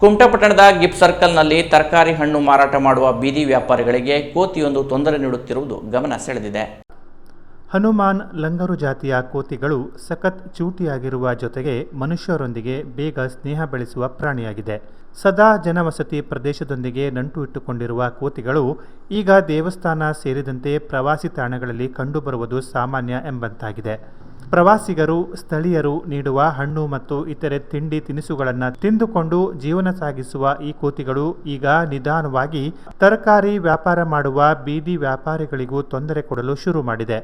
ಕುಮಟಪಟ್ಟಣದ ಗಿಪ್ ಸರ್ಕಲ್ನಲ್ಲಿ ತರಕಾರಿ ಹಣ್ಣು ಮಾರಾಟ ಮಾಡುವ ಬೀದಿ ವ್ಯಾಪಾರಿಗಳಿಗೆ ಕೋತಿಯೊಂದು ತೊಂದರೆ ನೀಡುತ್ತಿರುವುದು ಗಮನ ಸೆಳೆದಿದೆ. ಹನುಮಾನ್ ಲಂಗರು ಜಾತಿಯ ಕೋತಿಗಳು ಸಖತ್ ಚೂಟಿಯಾಗಿರುವ ಜೊತೆಗೆ ಮನುಷ್ಯರೊಂದಿಗೆ ಬೇಗ ಸ್ನೇಹ ಬೆಳೆಸುವ ಪ್ರಾಣಿಯಾಗಿದೆ. ಸದಾ ಜನವಸತಿ ಪ್ರದೇಶದೊಂದಿಗೆ ನಂಟು ಇಟ್ಟುಕೊಂಡಿರುವ ಕೋತಿಗಳು ಈಗ ದೇವಸ್ಥಾನ ಸೇರಿದಂತೆ ಪ್ರವಾಸಿ ತಾಣಗಳಲ್ಲಿ ಕಂಡುಬರುವುದು ಸಾಮಾನ್ಯ ಎಂಬಂತಾಗಿದೆ. ಪ್ರವಾಸಿಗರು, ಸ್ಥಳೀಯರು ನೀಡುವ ಹಣ್ಣು ಮತ್ತು ಇತರೆ ತಿಂಡಿ ತಿನಿಸುಗಳನ್ನು ತಿಂದುಕೊಂಡು ಜೀವನ ಸಾಗಿಸುವ ಈ ಕೋತಿಗಳು ಈಗ ನಿಧಾನವಾಗಿ ತರಕಾರಿ ವ್ಯಾಪಾರ ಮಾಡುವ ಬೀದಿ ವ್ಯಾಪಾರಿಗಳಿಗೂ ತೊಂದರೆ ಕೊಡಲು ಶುರು ಮಾಡಿದೆ.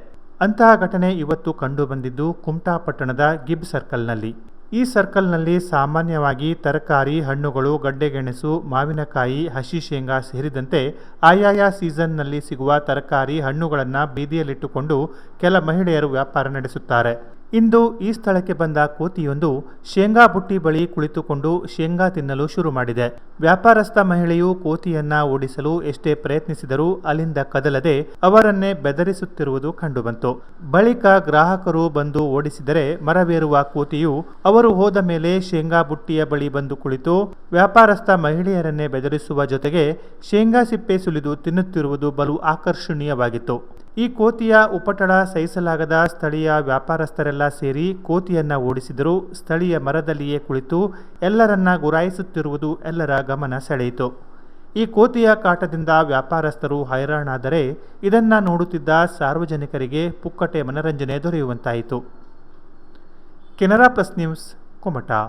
ಅಂತಹ ಘಟನೆ ಇವತ್ತು ಕಂಡುಬಂದಿದ್ದು ಕುಮಟಾ ಪಟ್ಟಣದ ಗಿಬ್ ಸರ್ಕಲ್ನಲ್ಲಿ. ಈ ಸರ್ಕಲ್ನಲ್ಲಿ ಸಾಮಾನ್ಯವಾಗಿ ತರಕಾರಿ, ಹಣ್ಣುಗಳು, ಗಡ್ಡೆಗೆಣಸು, ಮಾವಿನಕಾಯಿ, ಹಸಿ ಶೇಂಗಾ ಸೇರಿದಂತೆ ಆಯಾಯ ಸೀಸನ್ನಲ್ಲಿ ಸಿಗುವ ತರಕಾರಿ, ಹಣ್ಣುಗಳನ್ನು ಬೀದಿಯಲ್ಲಿಟ್ಟುಕೊಂಡು ಕೆಲ ಮಹಿಳೆಯರು ವ್ಯಾಪಾರ ನಡೆಸುತ್ತಾರೆ. ಇಂದು ಈ ಸ್ಥಳಕ್ಕೆ ಬಂದ ಕೋತಿಯೊಂದು ಶೇಂಗಾ ಬುಟ್ಟಿ ಬಳಿ ಕುಳಿತುಕೊಂಡು ಶೇಂಗಾ ತಿನ್ನಲು ಶುರು ಮಾಡಿದೆ. ವ್ಯಾಪಾರಸ್ಥ ಮಹಿಳೆಯು ಕೋತಿಯನ್ನ ಓಡಿಸಲು ಎಷ್ಟೇ ಪ್ರಯತ್ನಿಸಿದರೂ ಅಲ್ಲಿಂದ ಕದಲದೆ ಅವರನ್ನೇ ಬೆದರಿಸುತ್ತಿರುವುದು ಕಂಡುಬಂತು. ಬಳಿಕ ಗ್ರಾಹಕರು ಬಂದು ಓಡಿಸಿದರೆ ಮರವೇರುವ ಕೋತಿಯು ಅವರು ಹೋದ ಮೇಲೆ ಶೇಂಗಾ ಬುಟ್ಟಿಯ ಬಳಿ ಬಂದು ಕುಳಿತು ವ್ಯಾಪಾರಸ್ಥ ಮಹಿಳೆಯರನ್ನೇ ಬೆದರಿಸುವ ಜೊತೆಗೆ ಶೇಂಗಾ ಸಿಪ್ಪೆ ಸುಲಿದು ತಿನ್ನುತ್ತಿರುವುದು ಬಲು ಆಕರ್ಷಣೀಯವಾಗಿತ್ತು. ಈ ಕೋತಿಯ ಉಪಟಳ ಸಹಿಸಲಾಗದ ಸ್ಥಳೀಯ ವ್ಯಾಪಾರಸ್ಥರೆಲ್ಲ ಸೇರಿ ಕೋತಿಯನ್ನ ಓಡಿಸಿದರು ಸ್ಥಳೀಯ ಮರದಲ್ಲಿಯೇ ಕುಳಿತು ಎಲ್ಲರನ್ನ ಗುರಾಯಿಸುತ್ತಿರುವುದು ಎಲ್ಲರ ಗಮನ ಸೆಳೆಯಿತು. ಈ ಕೋತಿಯ ಕಾಟದಿಂದ ವ್ಯಾಪಾರಸ್ಥರು ಹೈರಾಣಾದರೆ ಇದನ್ನು ನೋಡುತ್ತಿದ್ದ ಸಾರ್ವಜನಿಕರಿಗೆ ಪುಕ್ಕಟೆ ಮನರಂಜನೆ ದೊರೆಯುವಂತಾಯಿತು. Canara plus news, Kumta.